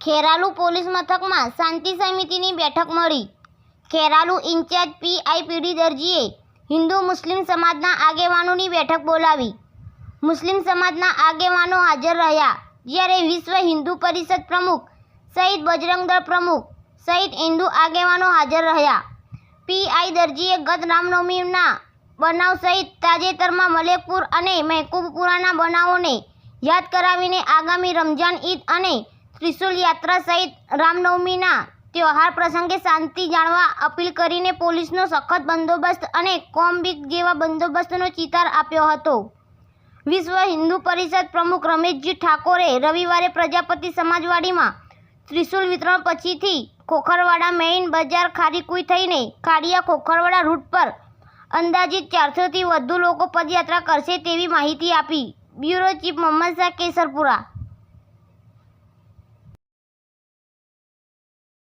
Kheralu police મથકમાં શાંતિ સમિતિની બેઠક મળી. Kheralu incharge PI P D દરજીએ Hindu મુસ્લિમ સમાજના આગેવાનોની બેઠક બોલાવી. મુસ્લિમ સમાજના આગેવાનો હાજર રહ્યા. જ્યારે વિશ્વ હિન્દુ પરિષદ પ્રમુખ સહિત બજરંગદળ પ્રમુખ સહિત હિન્દુ આગેવાનો હાજર રહ્યા. પીઆઈ દરજીએ ગત રામનવમીના બનાવ સહિત તાજેતરમાં મલેકપુર અને મહેકૂબપુરાના બનાવોને યાદ કરાવીને આગામી રમઝાન ઈદ અને ત્રિશુલ યાત્રા સહિત રામનવમીના તહેવાર પ્રસંગે શાંતિ જાળવા અપીલ કરીને પોલીસનો સખત બંદોબસ્ત અને કોમ્બિક જેવા બંદોબસ્તનો ચિતાર આપ્યો હતો. વિશ્વ હિન્દુ પરિષદ પ્રમુખ રમેશજી ઠાકોરે રવિવારે પ્રજાપતિ સમાજવાડીમાં ત્રિશુલ વિતરણ પછીથી ખોખરવાડા મેઇન બજાર ખારીકુઈ થઈને ખાડિયા ખોખરવાડા રૂટ પર અંદાજિત ચારસોથી વધુ લોકો પદયાત્રા કરશે તેવી માહિતી આપી. Bureau chief Mohammad Shah Kesarpura